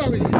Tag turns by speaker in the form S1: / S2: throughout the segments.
S1: যাবে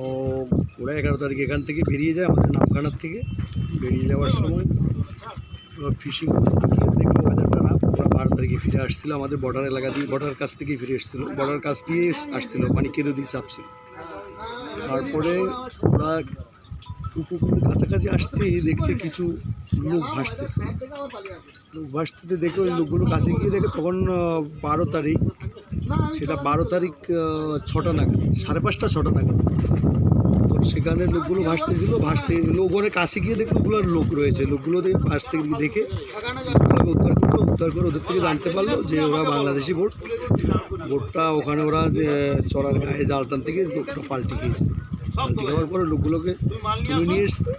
S1: ও ওরা এগারো তারিখ এখান থেকে বেরিয়ে যায় আমাদের নামখানার থেকে। বেরিয়ে যাওয়ার সময় ফিশিং দেখল ওয়েদারটা না। ওরা বারো তারিখে ফিরে আসছিল আমাদের বর্ডার এলাকা দিয়ে বর্ডার কাছ থেকেই ফিরে এসেছিল। বর্ডার কাছ দিয়ে আসছিল মানে কেঁদো দিয়ে চাপছিল। তারপরে ওরা উপকূল কাছাকাছি আসতেই দেখছে কিছু লোক ভাসতেছে। লোক ভাসতে দেখে ওই লোকগুলো কাছে গিয়ে দেখে তখন বারো তারিখ সেটা বারো তারিখ ছটা নাগাদ সাড়ে পাঁচটা ছটা নাগাদ। তো সেখানে লোকগুলো ভাসতেছিল ভাসতে লোকগুলোর কাছে গিয়ে দেখল ওগুলো লোক রয়েছে। লোকগুলো দেখে ভাসতে গিয়ে দেখে উদ্ধার করল উদ্ধার করে ওদের থেকে জানতে পারল যে ওরা বাংলাদেশি বোট বোটটা ওখানে ওরা চড়ার গায়ে জালটান থেকে লোকটা পাল্টে গিয়েছে পাল্টে যাওয়ার পরে লোকগুলোকে তুলে নিয়ে এসছে।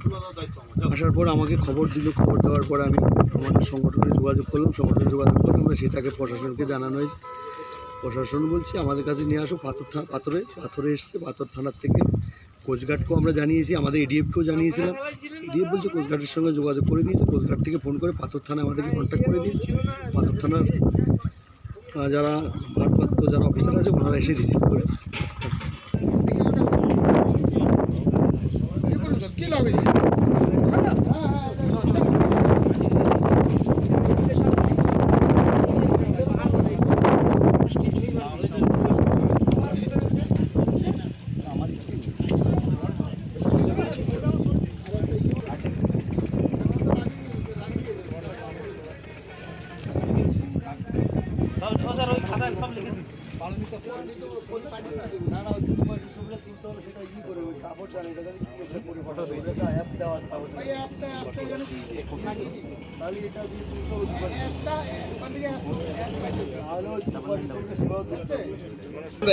S1: আসার পর আমাকে খবর দিল খবর দেওয়ার পরে আমি আমাদের সংগঠনে যোগাযোগ করলাম। সংগঠনে যোগাযোগ করলাম আমরা সেটাকে প্রশাসনকে জানানো হয়েছে। প্রশাসন বলছে, আমাদের কাছে নিয়ে আসো পাথর পাথরে পাথরে এসছে, পাথর থানার থেকে কোচঘাটকেও আমরা জানিয়েছি, আমাদের এডিএফকেও জানিয়েছিলাম। এডিএফ বলছে কোচঘাটের সঙ্গে যোগাযোগ করে দিয়েছে, কোচঘাট থেকে ফোন করে পাথর থানা আমাদেরকে কন্ট্যাক্ট করে দিয়েছে। পাথর থানার যারা ভারপ্রাপ্ত যারা অফিসার আছে, ওনারা এসে রিসিভ করে।
S2: আমরা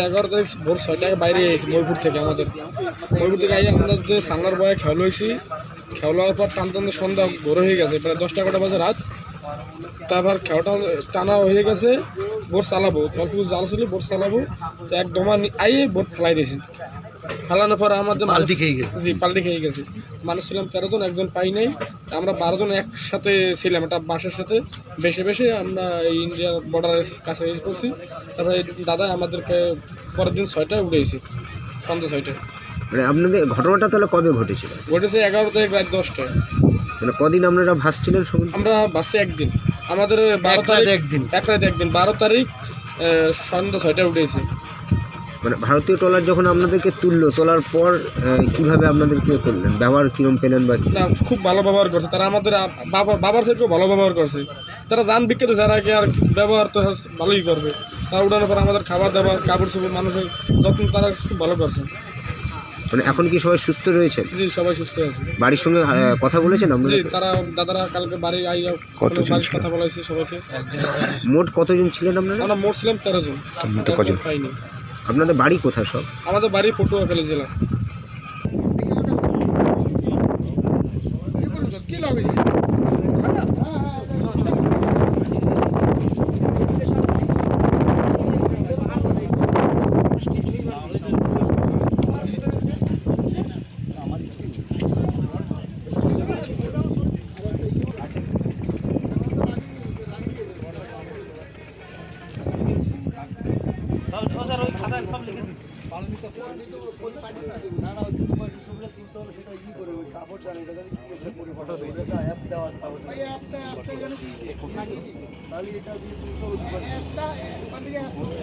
S2: এগারো তারিখ ভোর ছয়টায় বাইরে এসেছি ময়পুর থেকে আমাদের। ময়পুর থেকে আই আমাদের সাংলার বয়ে খেয়াল হয়েছি হওয়ার পর টান টানতে সন্ধ্যা ভোর হয়ে গেছে, প্রায় দশটা এগারোটা বাজে রাত। তারপর খেয়াটা টানা হয়ে গেছে বোট চালাবো। অল্প জাল ছিল বোট চালাবো। তো এক ডোমা আইয়ে বোট ফেলাই দিয়েছি। ফেলানোর পর আমাদের
S1: পাল্টি খেয়ে গেছে।
S2: জি পাল্টি খেয়ে গেছি। মানুষ ছিলাম তেরো জন একজন পাই নাই। আমরা বারো জন একসাথে ছিলাম একটা বাসের সাথে। বেশি বেশি আমরা এই ইন্ডিয়া বর্ডারের কাছে এসে পড়ছি। তারপরে দাদা আমাদেরকে পরের দিন ছয়টায় উঠেছি সন্ধ্যা ছয়টায়।
S3: মানে আপনাদের ঘটনাটা তাহলে কবে ঘটেছিল?
S2: ঘটেছে এগারো তারিখ রাত দশটায়।
S3: মানে কদিন আপনারা ভাসছিলেন
S2: আমরা বাসে একদিন। আমাদের বারো তারিখ
S1: একদিন।
S2: এক রাত একদিন। বারো তারিখ সন্ধ্যা ছয়টায় উঠেছি
S3: মানে ভারতীয় ট্রলার যখন আপনাদেরকে তুললো তোলার পর কীভাবে আপনাদেরকে করলেন? ব্যবহার কিরম পেলেন বা
S2: না খুব ভালো ব্যবহার করছে। তারা আমাদের বাবা বাবার থেকেও ভালো ব্যবহার করছে। তারা যান বিখ্যাত যারা কি আর ব্যবহার তো ভালোই করবে। তারা উঠানোর পর আমাদের খাবার দাবার কাপড় চোপড় মানুষের যত্ন তারা খুব ভালো করছে।
S3: মানে এখন কি সবাই সুস্থ রয়েছে
S2: জি সবাই সুস্থ আছে।
S3: বাড়ির সঙ্গে কথা বলেছেন
S2: জি
S3: আপনাদের
S2: তারা দাদারা কালকে বাড়ি আই
S3: কতজন
S2: বাড়ির কথা বলাইছে সবাইকে।
S3: মোট কতজন ছিলেন আপনারা?
S2: আমরা মোট ছিলাম তেরো জন
S3: কজন?
S2: পাইনি।
S3: আপনাদের বাড়ি কোথায় সব?
S2: আমাদের বাড়ি পটুয়াখালী জেলা।
S1: না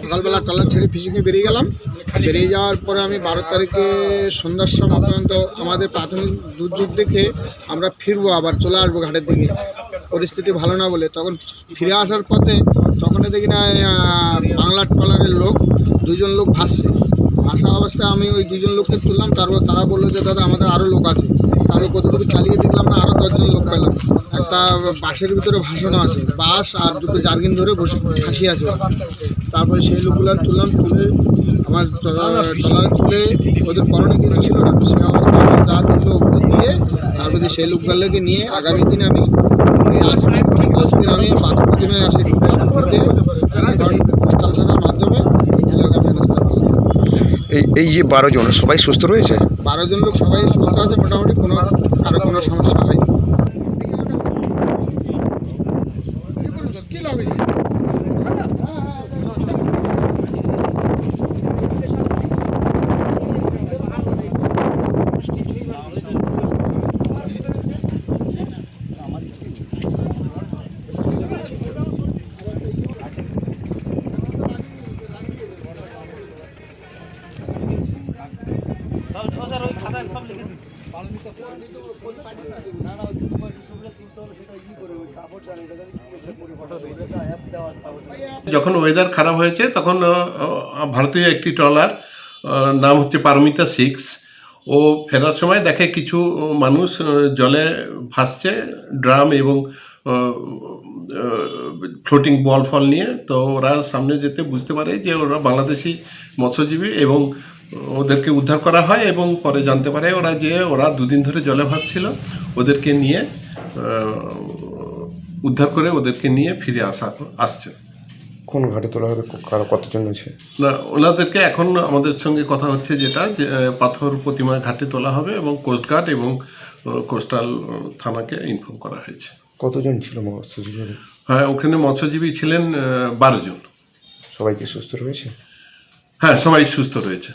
S4: সকালবেলা ট্রলার ছেড়ে ফিশিংয়ে বেরিয়ে গেলাম। বেরিয়ে যাওয়ার পরে আমি বারো তারিখে সন্ধ্যার সময় পর্যন্ত আমাদের প্রাথমিক দুর্যোগ দেখে আমরা ফিরবো আবার চলে আসব ঘাটের দিকে। পরিস্থিতি ভালো না বলে। তখন ফিরে আসার পথে তখন দেখি না বাংলার ট্রলারের লোক দুজন লোক ভাসছে। ভাসা অবস্থায় আমি ওই দুজন লোককে তুললাম, তারপর তারা বলল যে, দাদা, আমাদের আরও লোক আছে। তারপর কতটুকু চালিয়ে দেখলাম না আরও দশজন লোক পেলাম। একটা বাসের ভিতরে ভাসানো আছে বাস আর দুটো জার্গিন ধরে বসে ফাঁসি আছে তারপরে সেই লোকগুলো তুললাম, তুলে আমার ট্রলারে তুলে ওদের পরনে কিছু ছিল না সেই অবস্থায় যা ছিল ওগুলো দিয়ে তারপরে সেই লোকগুলোকে নিয়ে আগামী দিনে আমি আজকে, আজকের আমি পাথর প্রতিমায় আসি এখন পোস্টাল থানার মাধ্যমে এলাকা ব্যবস্থা করলাম
S5: এই এই যে বারো জন, সবাই সুস্থ রয়েছে?
S4: বারো জন লোক সবাই সুস্থ আছে, মোটামুটি কোনো কারও কোনো সমস্যা হয়নি।
S6: যখন ওয়েদার খারাপ হয়েছে, তখন ভারতীয় একটি ট্রলার নাম হচ্ছে পারমিতা সিক্স ও ফেরার সময় দেখে কিছু মানুষ জলে ভাসছে, ড্রাম এবং ফ্লোটিং বল ফল নিয়ে। তো ওরা সামনে যেতে বুঝতে পারে যে ওরা বাংলাদেশি মৎস্যজীবী এবং ওদেরকে উদ্ধার করা হয় এবং পরে জানতে পারে ওরা যে ওরা দুদিন ধরে জলে ভাসছিল। ওদেরকে নিয়ে উদ্ধার করে ওদেরকে নিয়ে ফিরে আসা আসছে।
S5: কোন ঘাটে তোলা হবে কারও কতজন আছে
S6: না ওনাদেরকে এখন আমাদের সঙ্গে কথা হচ্ছে যেটা যে পাথর প্রতিমা ঘাটে তোলা হবে এবং কোস্টগার্ড এবং কোস্টাল থানাকে ইনফর্ম করা হয়েছে।
S5: কতজন ছিল মৎস্যজীবী?
S6: হ্যাঁ ওখানে মৎস্যজীবী ছিলেন বারো জন।
S5: সবাই কি সুস্থ রয়েছে?
S6: হ্যাঁ সবাই সুস্থ রয়েছে।